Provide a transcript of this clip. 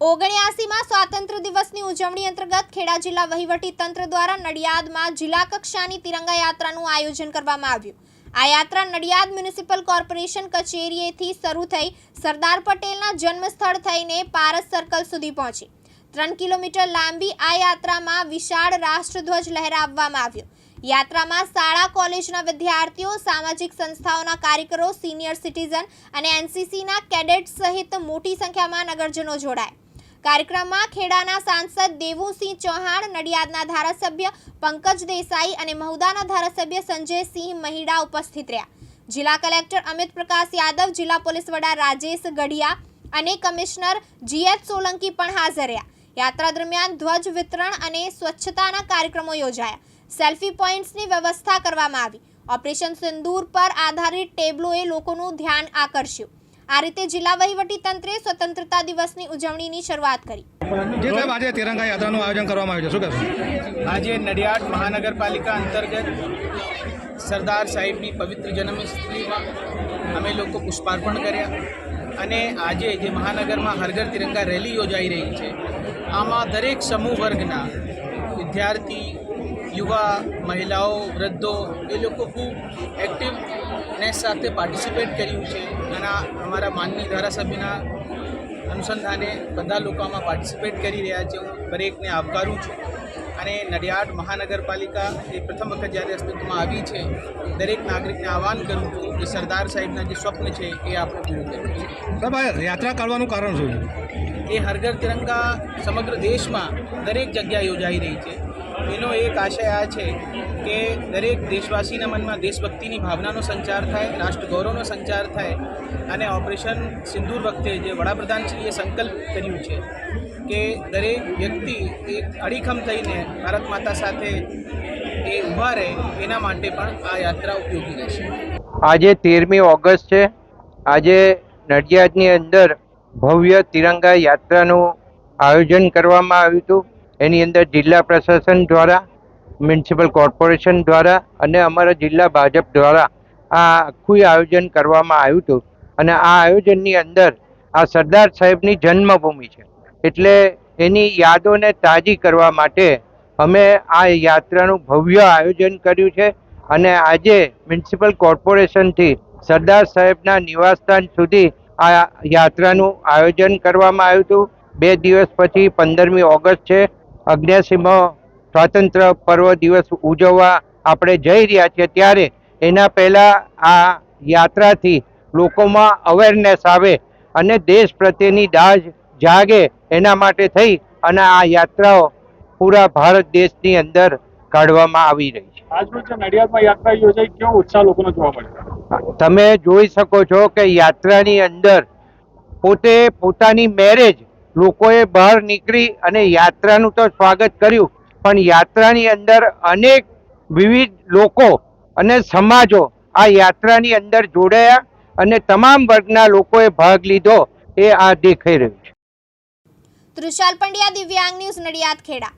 ઓગણ્યાસીમાં સ્વાતંત્ર્ય દિવસની ઉજવણી અંતર્ગત ખેડા જિલ્લા વહીવટી તંત્ર દ્વારા નડિયાદમાં જિલ્લા કક્ષાની તિરંગા યાત્રાનું આયોજન કરવામાં આવ્યું. આ યાત્રા નડિયાદ મ્યુનિસિપલ કોર્પોરેશન કચેરીએથી શરૂ થઈ સરદાર પટેલના જન્મસ્થળ થઈને પારસ સર્કલ સુધી પહોંચી. ત્રણ કિલોમીટર લાંબી આ યાત્રામાં વિશાળ રાષ્ટ્રધ્વજ લહેરાવવામાં આવ્યો. યાત્રામાં શાળા, કોલેજના વિદ્યાર્થીઓ, સામાજિક સંસ્થાઓના કાર્યકરો, સિનિયર સિટીઝન અને એનસીસીના કેડેટ સહિત મોટી સંખ્યામાં નગરજનો જોડાયા. કાર્યક્રમમાં ખેડાના સાંસદ દેવુસિંહ ચૌહાણ, નડિયાદના ધારાસભ્ય પંકજ દેસાઈ અને મહુદાના ધારાસભ્ય સંજયસિંહ મહિડા ઉપસ્થિત રહ્યા. જિલ્લા કલેક્ટર અમિત પ્રકાશ યાદવ, જિલ્લા પોલીસ વડા રાજેશ ગઢિયા અને કમિશનર જીએચ સોલંકી પણ હાજર રહ્યા. યાત્રા દરમિયાન ધ્વજ વિતરણ અને સ્વચ્છતાના કાર્યક્રમો યોજાયા. સેલ્ફી પોઈન્ટ્સની વ્યવસ્થા કરવામાં આવી. ઓપરેશન સિંદૂર પર આધારિત ટેબલોએ લોકોનું ધ્યાન આકર્ષ્યું. આ રીતે જિલ્લા વહીવટી તંત્રે સ્વતંત્રતા દિવસની ઉજવણીની શરૂઆત કરી. જે સાહેબ આજે તિરંગા યાત્રાનું આયોજન કરવામાં આવ્યું છે. શું કહેશો? આજે નડિયાદ મહાનગરપાલિકા અંતર્ગત સરદાર સાહેબની પવિત્ર જન્મસ્થળીમાં અમે લોકો પુષ્પાર્પણ કર્યા અને આજે જે મહાનગરમાં હરઘર તિરંગા રેલી યોજાઈ રહી છે આમાં દરેક સમૂહ વર્ગના વિદ્યાર્થી યુવા મહિલાઓ વૃદ્ધો એ લોકો ખૂબ એક્ટિવનેસ સાથે પાર્ટિસિપેટ કર્યું છે અને અમારા માનની ધારાસભ્યના અનુસંધાને બધા લોકો આમાં પાર્ટિસિપેટ કરી રહ્યા છે. હું દરેકને આવકારું છું અને નડિયાદ મહાનગરપાલિકા એ પ્રથમ વખત જ્યારે અસ્તિત્વમાં આવી છે દરેક નાગરિકને આહવાન કરું છું કે સરદાર સાહેબના જે સ્વપ્ન છે એ આપણે પૂરું કરવું છે. સાહેબ યાત્રા કાઢવાનું કારણ શું છે? એ હરઘર તિરંગા સમગ્ર દેશમાં દરેક જગ્યાએ યોજાઈ રહી છે. એનો એક આશય આ છે કે દરેક દેશવાસીના મનમાં દેશભક્તિની ભાવનાનો સંચાર થાય રાષ્ટ્ર ગૌરવનો સંચાર થાય અને ઓપરેશન સિંદૂર વખતે જે વડાપ્રધાનશ્રીએ સંકલ્પ કર્યું છે કે દરેક વ્યક્તિ એક અડીખમ થઈને ભારત માતા સાથે એ ઊભા રહે, એના માટે પણ આ યાત્રા ઉપયોગી રહેશે. આજે તેરમી ઓગસ્ટ છે. આજે નડિયાદની અંદર ભવ્ય તિરંગા યાત્રાનું આયોજન કરવામાં આવ્યું હતું. એની અંદર જિલ્લા પ્રશાસન દ્વારા, મ્યુનિસિપલ કોર્પોરેશન દ્વારા અને અમારા જિલ્લા ભાજપ દ્વારા આ આખું આયોજન કરવામાં આવ્યું હતું. અને આ આયોજનની અંદર આ સરદાર સાહેબની જન્મભૂમિ છે. એટલે એની યાદોને તાજી કરવા માટે અમે આ યાત્રાનું ભવ્ય આયોજન કર્યું છે. અને આજે મ્યુનિસિપલ કોર્પોરેશનથી સરદાર સાહેબના નિવાસસ્થાન સુધી આ યાત્રાનું આયોજન કરવામાં આવ્યું હતું. બે દિવસ પછી પંદરમી ઓગસ્ટ છે. અગ્યાસીમો સ્વાતંત્ર્ય પર્વ દિવસ ઉજવવા આપણે જઈ રહ્યા છીએ. ત્યારે એના પહેલાં આ યાત્રાથી લોકોમાં અવેરનેસ આવે અને દેશ પ્રત્યેની દાજ જાગે એના માટે થઈ અને આ યાત્રાઓ પૂરા ભારત દેશની અંદર કાઢવામાં આવી રહી છે. આજરોજ નડિયાદમાં યાત્રા યોજાઈ કેવો ઉત્સાહ લોકોનો જોવા મળ્યો? તમે જોઈ શકો છો કે યાત્રાની અંદર પોતે પોતાની મેરેજ લોકોએ બહાર નીકળી અને યાત્રાનું તો સ્વાગત કર્યું, પણ યાત્રાની અંદર અનેક વિવિધ લોકો અને સમાજો આ યાત્રાની અંદર જોડાયા અને તમામ વર્ગના લોકોએ ભાગ લીધો એ આ દેખાઈ રહ્યું છે. તૃષાલ પંડ્યા, દિવ્યાંગ ન્યૂઝ નડિયાદ, ખેડા.